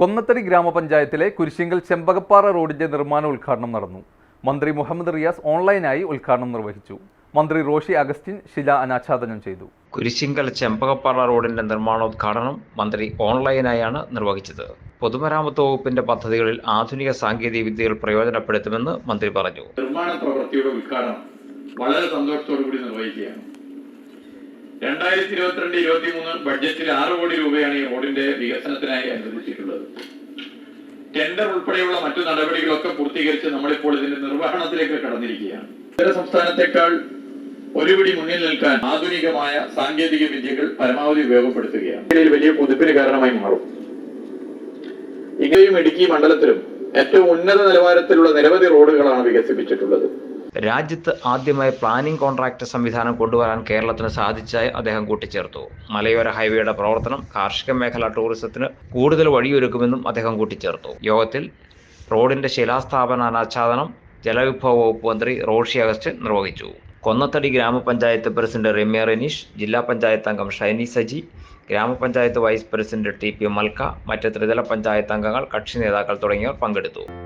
കൊന്നത്തടി ഗ്രാമപഞ്ചായത്തിലെ കുരിശിങ്കൽ ചെമ്പകപ്പാറ റോഡിന്റെ നിർമ്മാണ ഉദ്ഘാടനം നടന്നു. മന്ത്രി മുഹമ്മദ് റിയാസ് ഓൺലൈനായി ഉദ്ഘാടനം നിർവഹിച്ചു. മന്ത്രി റോഷി അഗസ്റ്റിൻ ശില അനാച്ഛാദനം ചെയ്തു. കുരിശിങ്കൽ ചെമ്പകപ്പാറ റോഡിന്റെ നിർമ്മാണോദ്ഘാടനം മന്ത്രി ഓൺലൈനായാണ് നിർവഹിച്ചത്. പൊതുമരാമത്ത് വകുപ്പിന്റെ പദ്ധതികളിൽ ആധുനിക സാങ്കേതിക വിദ്യകൾ പ്രയോജനപ്പെടുത്തുമെന്ന് മന്ത്രി പറഞ്ഞു. നിർമ്മാണ പ്രവൃത്തിയുടെ ഉദ്ഘാടനം വളരെ സന്തോഷത്തോടു കൂടി നിർവഹിക്കുകയാണ്. രണ്ടായിരത്തി ഇരുപത്തിരണ്ട് ഇരുപത്തി മൂന്ന് ബഡ്ജറ്റിൽ ആറ് കോടി രൂപയാണ് ഈ റോഡിന്റെ വികസനത്തിനായി അനുവദിച്ചിട്ടുള്ളത്. ടെൻഡർ ഉൾപ്പെടെയുള്ള മറ്റു നടപടികളൊക്കെ പൂർത്തീകരിച്ച് നമ്മളിപ്പോൾ ഇതിന്റെ നിർവഹണത്തിലേക്ക് കടന്നിരിക്കുകയാണ്. ഇതര സംസ്ഥാനത്തെക്കാൾ ഒരുപിടി മുന്നിൽ നിൽക്കാൻ ആധുനികമായ സാങ്കേതിക വിദ്യകൾ പരമാവധി ഉപയോഗപ്പെടുത്തുകയാണ്. വലിയ കുതിപ്പിന് കാരണമായി മാറും. ഇങ്ങനെയും ഇടുക്കി മണ്ഡലത്തിലും ഏറ്റവും ഉന്നത നിലവാരത്തിലുള്ള നിരവധി റോഡുകളാണ് വികസിപ്പിച്ചിട്ടുള്ളത്. രാജ്യത്ത് ആദ്യമായി പ്ലാനിംഗ് കോൺട്രാക്ട് സംവിധാനം കൊണ്ടുവരാൻ കേരളത്തിന് സാധിച്ചതായി അദ്ദേഹം കൂട്ടിച്ചേർത്തു. മലയോര ഹൈവേയുടെ പ്രവർത്തനം കാർഷിക മേഖല ടൂറിസത്തിന് കൂടുതൽ വഴിയൊരുക്കുമെന്നും അദ്ദേഹം കൂട്ടിച്ചേർത്തു. യോഗത്തിൽ റോഡിന്റെ ശിലാസ്ഥാപന അനാച്ഛാദനം ജലവിഭവ വകുപ്പ് മന്ത്രി റോഷി അഗസ്റ്റിൻ നിർവഹിച്ചു. കൊന്നത്തടി ഗ്രാമപഞ്ചായത്ത് പ്രസിഡന്റ് രമ്യ റനീഷ് ജില്ലാ പഞ്ചായത്ത് അംഗം ഷൈനി സജി ഗ്രാമപഞ്ചായത്ത് vice president T P Malka മറ്റ് ത്രിതല പഞ്ചായത്ത് അംഗങ്ങൾ കക്ഷി നേതാക്കൾ തുടങ്ങിയവർ പങ്കെടുത്തു.